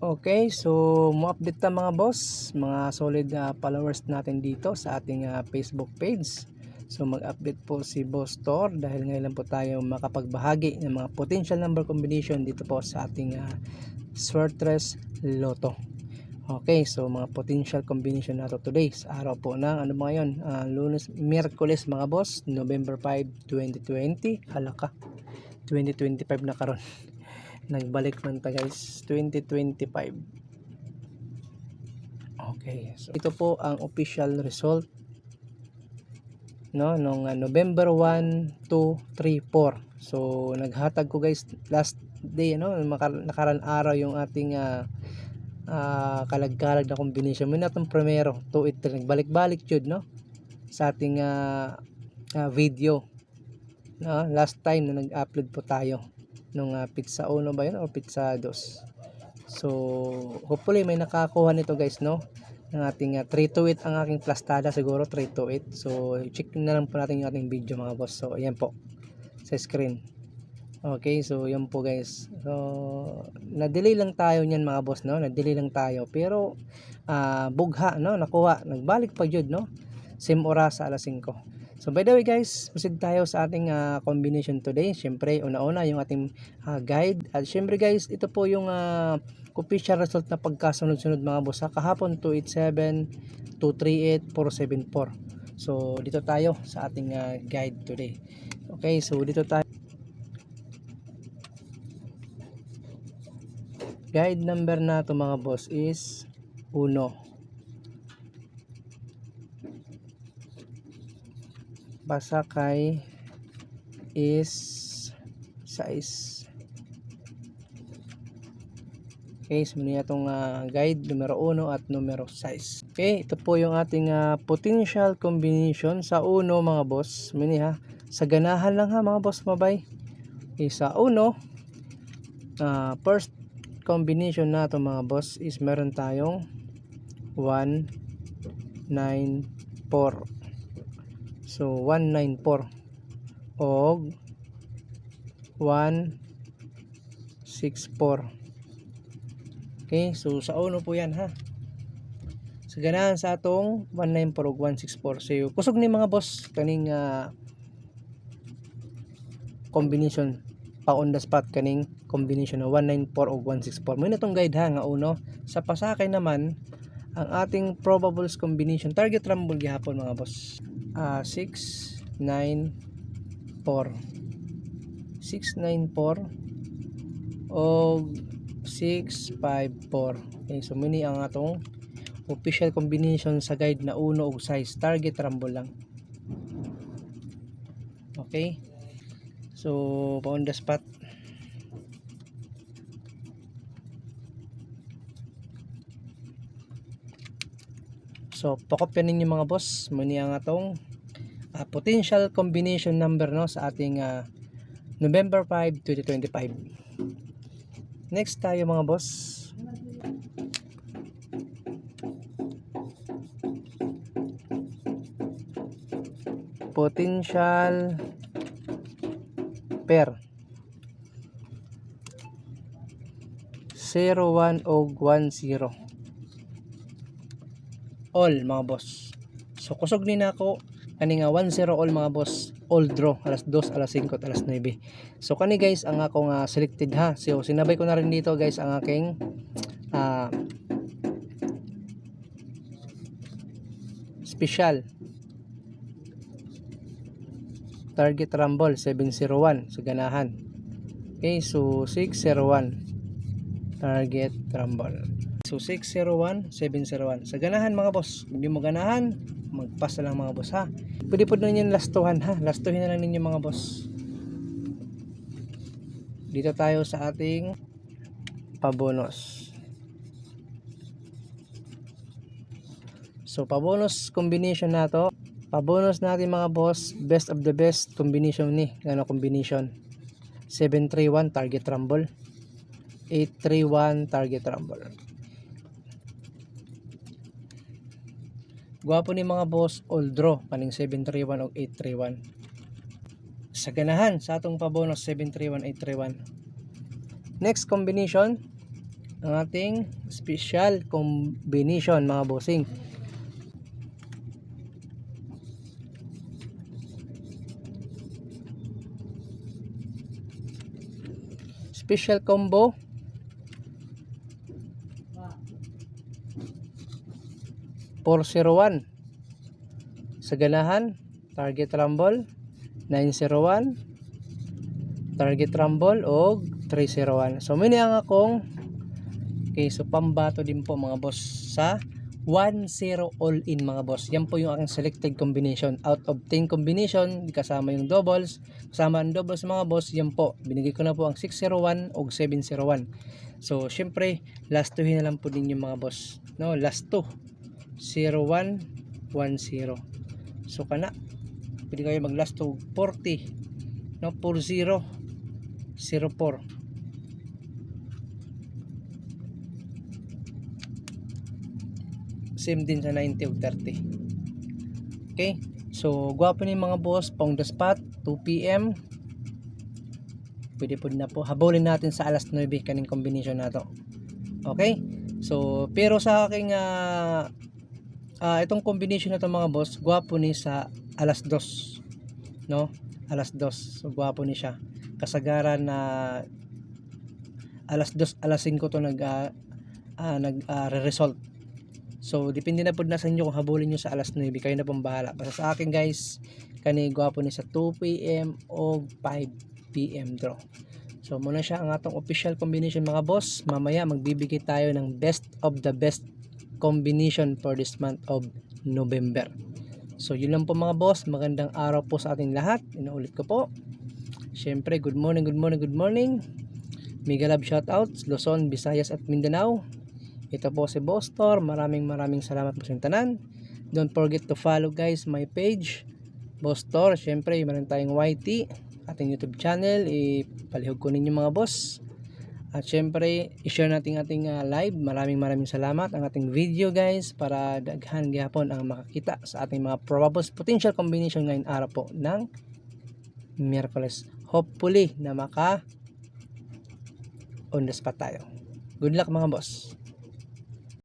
Okay, so mo-update ta mga boss, mga solid ah, followers natin dito sa ating ah, Facebook page. So mag-update po si Boss Tor dahil ngayon lang po tayo makapagbahagi ng mga potential number combination dito po sa ating uh, Swertres Lotto. Okay, so mga potential combination nato today sa araw po ng ano mga yun, ah, lunes, Miyerkules mga boss, November 5, 2020. Halaka, 2025 na karon. Nagbalik man ta guys, 2025. Okay, so ito po ang official result no nung ah, November 1, 2, 3, 4. So naghatag ko guys last day no maka- nakaraan araw yung ating ah, ah, kalag-kalag na combination. May natong primero, 2 3 nagbalik-balik jud no sa ating ah, ah, video. No, last time na nag-upload po tayo nung ah, pizza 1 ba yun o pizza 2. So hopefully may nakakuha nito guys no? Ng ating uh, 3 to 8 ang aking plastada siguro 3 to 8 so check na lang po natin yung ating video mga boss. So ayan po sa screen. Okay so yan po guys. So na-delay lang tayo niyan mga boss no? Na-delay lang tayo. Pero ah, bugha no? Nakuha. Nagbalik pa jud no same oras sa alas 5 so by the way guys proceed tayo sa ating ah, combination today. Syempre una-una yung ating ah, guide. At syempre guys ito po yung ah, official result na pagkasunod-sunod mga boss ha. kahapon 287 238 474 so dito tayo sa ating ah, guide today. Okay so dito tayo. Guide number na to mga boss is 1 Pasakay is 6 Okay, so muna itong ah, guide numero 1 at numero 6. Okay, ito po yung ating ah, potential combination sa uno mga boss. Mini ha. Sa ganahan lang ha mga boss mabay. Okay, sa uno, ah, first combination na ito mga boss is meron tayong 1, 9, 4. So 194 og 164. Okay, so sa uno po yan ha. Sa ganahan sa atong 194 ug 164. So kusog ni mga boss kaning ah, combination pa on the spot kaning combination na 194 ug 164. Mo na tong guide ha nga uno. Sa pasakay naman ang ating probables combination target rumble gihapon mga boss. Ah 6 9 4 694 og 654 okay so mini ang atong official combination sa guide na uno og size. Target rumble lang. Okay. So on the spot so pakopyan ninyo mga boss muni ang atong ah, potential combination number no sa ating ah, November 5 2025 Next tayo mga boss. Potential pair. 0, 1 o 1, 0. All mga boss. So kusog ni nako. Kani nga 1-0 all mga boss. All draw alas 2 alas 5 at alas 9 so kani guys ang akong uh, selected ha? So sinabay ko na rin dito guys ang aking uh, special. Target rumble 701 sa ganahan. Okay so 601 target rumble so 601 701 sa ganahan mga boss hindi mo ganahan magpasa lang mga boss ha? Pwede po na ninyo lastuhan ha? Lastuhin na lang ninyo mga boss. Dito tayo sa ating pabonus so pabonus combination na to. Pabonus natin mga boss best of the best combination ni ano combination. 731 target rumble. 831 target rumble Gwapo ni mga boss, draw, kaning 731 o 831. Sa ganahan, sa atong pabonus 731, 831. Next combination, ang ating special combination mga bossing. Special combo. Four zero one. Sa ganahan, target rumble 901 target rumble o 301 so muna ang akong okay so pambato din po mga boss sa 1-0 all in mga boss. Yan po yung aking selected combination. Out of 10 combination kasama yung doubles. Kasama ang doubles mga boss yan po. Binigay ko na po ang 601 o 701 so syempre last 2 na lang po din yung mga boss. No last 2 01 10 so kana pwede kayo mag last to 40 no? 40 04 same din sa 90 o 30 okay? So gwapo ni mga boss pang the spot 2pm pwede po na po habulin natin sa alas 9 kaning combination na to. Okay? So pero sa aking ah ah, itong combination na to mga boss gwapo ni sa alas 2 no? Alas 2 so gwapo ni siya. Kasagaran na alas 2 alas 5 to nag ah, ah, nag ah, re-result. So depende na po na sa inyo kung habulin nyo sa alas 9 kayo na pong bahala. Basta sa akin guys kani gwapo ni sa 2pm o 5pm draw. So muna siya ang atong official combination mga boss. Mamaya magbibigay tayo ng best of the best combination for this month of November So yun lang po mga boss, magandang araw po sa ating lahat. Inuulit ko po. Siyempre, good morning, good morning, good morning. Mega love shoutouts, Luzon, Visayas at Mindanao. Ito po si Boss Tor. Maraming maraming salamat po sa tanan. Don't forget to follow guys my page. Boss Tor, siyempre, meron tayong YT, ating YouTube channel. Ipalihog ko ninyo mga boss. At syempre, i-share natin ating ah, live. Maraming maraming salamat ang ating video guys para daghan gihapon ang makakita sa ating mga probable potential combination ngayong araw po ng Miyerkules. Hopefully na maka on the spot tayo. Good luck mga boss.